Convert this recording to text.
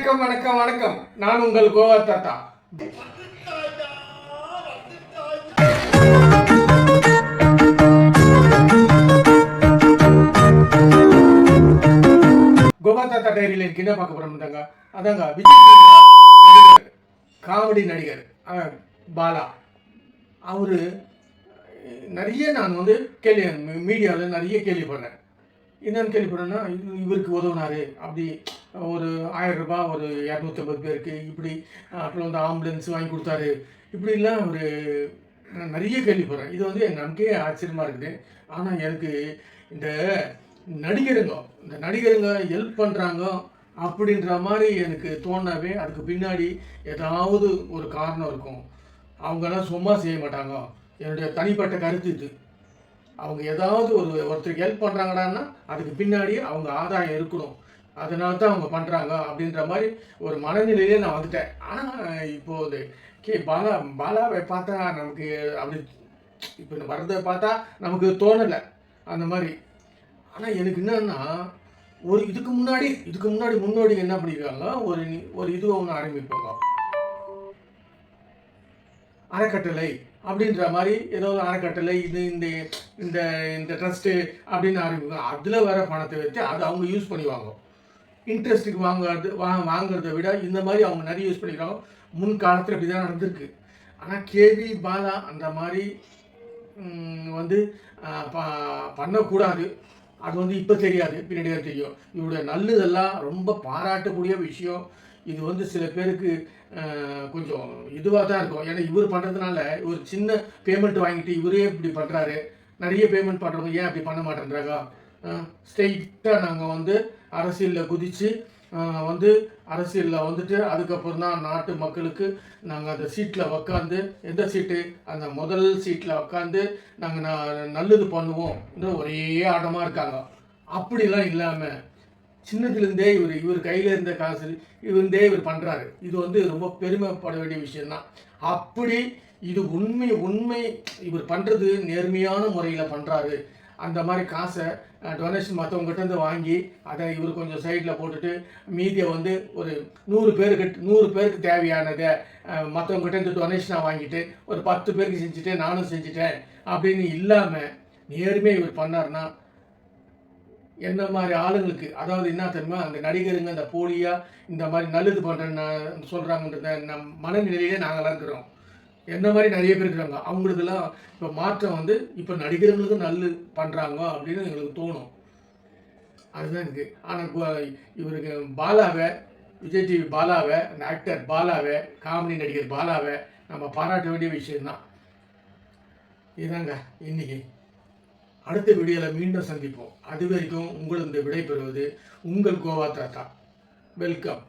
வணக்கம் வணக்கம் வணக்கம். நான் உங்கள் கோவா தாத்தா. கோவா தாத்தா டைரியில் எனக்கு என்ன பார்க்க போறோம் தாங்க? அதாங்க விஜய் நடிகர் காமெடி நடிகர் பாலா. அவரு நிறைய நான் வந்து கேள்வி மீடியாவில் நிறைய கேள்விப்படுறேன் என்னென்னு கேள்விப்படுறேன்னா இவருக்கு உதவுனாரு. அப்படி ஒரு ஆயிரம் ரூபாய் ஒரு இரநூத்தம்பது பேருக்கு இப்படி அப்புறம் வந்து ஆம்புலன்ஸ் வாங்கி கொடுத்தாரு. இப்படிலாம் ஒரு நான் நிறைய கேள்விப்படுறேன். இது வந்து என் நமக்கே ஆச்சரியமாக இருக்குது. ஆனால் எனக்கு இந்த நடிகருங்க இந்த நடிகருங்க ஹெல்ப் பண்ணுறாங்க அப்படின்ற மாதிரி எனக்கு தோணாவே அதுக்கு பின்னாடி ஏதாவது ஒரு காரணம் இருக்கும். அவங்கெல்லாம் சும்மா செய்ய மாட்டாங்க. என்னுடைய தனிப்பட்ட கருத்து இது. அவங்க ஏதாவது ஒரு ஒருத்தருக்கு ஹெல்ப் பண்ணுறாங்கடான்னா அதுக்கு பின்னாடி அவங்க ஆதாயம் இருக்கணும். அதனால தான் அவங்க பண்ணுறாங்க அப்படின்ற மாதிரி ஒரு மனநிலையிலே நான் வந்துட்டேன். ஆனால் இப்போ இந்த கே பாலா பாலாவை பார்த்தா நமக்கு அப்படி இப்போ வர்றதை பார்த்தா நமக்கு தோணலை. அந்த மாதிரி. ஆனால் எனக்கு என்னன்னா ஒரு இதுக்கு முன்னாடி இதுக்கு முன்னாடி முன்னோடி என்ன பண்ணியிருக்காங்க ஒரு ஒரு இது ஒன்று ஆரம்பிப்பாங்க. அறக்கட்டளை அப்படின்ற மாதிரி ஏதோ ஒரு அறக்கட்டளை இது இந்த இந்த இந்த ட்ரஸ்ட்டு அப்படின்னு ஆரம்பிக்கும் அதில் வர பணத்தை வச்சு அதை அவங்க யூஸ் பண்ணுவாங்க. இன்ட்ரெஸ்ட்டுக்கு வாங்குறது வா வாங்குறதை விட இந்த மாதிரி அவங்க நிறைய யூஸ் பண்ணிக்கிறாங்க. முன் காலத்தில் இப்படி தான் நடந்திருக்கு ஆனால் கேவி பாலா அந்த மாதிரி வந்து ப- பண்ணக்கூடாது. அது வந்து இப்போ தெரியாது. பின்னாடி தான் தெரியும். இவருடைய நல்லதெல்லாம் ரொம்ப பாராட்டக்கூடிய விஷயம். இது வந்து சில பேருக்கு கொஞ்சம் இதுவாக தான் இருக்கும். ஏன்னா இவர் பண்ணுறதுனால ஒரு சின்ன பேமெண்ட் வாங்கிட்டு இவரே இப்படி பண்ணுறாரு நிறைய பேமெண்ட் பண்ணுறவங்க ஏன் அப்படி பண்ண மாட்டேன்றாங்க? ஸ்ட்ரெயிட்டாக நாங்கள் வந்து அரசியலில் குதித்து வந்து அரசியலில் வந்துட்டு அதுக்கப்புறம் தான் நாட்டு மக்களுக்கு நாங்கள் அந்த சீட்டில் உக்காந்து எந்த சீட்டு? அந்த முதல் சீட்டில் உக்காந்து நாங்கள் ந நல்லது பண்ணுவோம்ன்ற ஒரே ஆட்டமாக இருக்காங்க. அப்படிலாம் இல்லாமல் சின்னதுலேருந்தே இவர் இவர் கையில் இருந்த காசு இருந்தே இவர் பண்ணுறாரு இது வந்து ரொம்ப பெருமைப்பட வேண்டிய விஷயந்தான் அப்படி இது உண்மை உண்மை இவர் பண்ணுறது நேர்மையான முறையில் பண்ணுறாரு அந்த மாதிரி காசை டொனேஷன் மற்றவங்ககிட்ட இருந்து வாங்கி அதை இவர் கொஞ்சம் சைடில் போட்டுட்டு மீதியை வந்து ஒரு நூறு பேருக்கு நூறு பேருக்கு தேவையானதை மற்றவங்ககிட்ட இருந்து டொனேஷனாக வாங்கிட்டு ஒரு பத்து பேருக்கு செஞ்சுட்டேன் நானும் செஞ்சுட்டேன் அப்படின்னு இல்லாமல் நேர்மையாக இவர் பண்ணாருன்னா என்ன மாதிரி ஆளுங்களுக்கு அதாவது என்ன தெரியுமா அந்த நடிகருங்க அந்த போலியா இந்த மாதிரி நல்லது பண்ணுறேன் சொல்கிறாங்கன்றத நம் மனநிலையிலே நாங்களாம் இருக்கிறோம். என்ன மாதிரி நிறைய பேர் இருக்கிறாங்க. அவங்களுக்கெல்லாம் இப்போ மாற்றம் வந்து இப்போ நடிகர்களுக்கும் நல்லது பண்ணுறாங்க அப்படின்னு எங்களுக்கு தோணும். அதுதான் இருக்குது ஆனால் இவருக்கு பாலாவை விஜய் டிவி பாலாவை அந்த ஆக்டர் பாலாவை காமெடி நடிகர் பாலாவை நம்ம பாராட்ட வேண்டிய விஷயம்தான். இதுதாங்க இன்னைக்கு. அடுத்த வீடியோவில் மீண்டும் சந்திப்போம். அது வரைக்கும் உங்களிருந்து விடைபெறுவது உங்கள் கோவா தாத்தா. வெல்கம்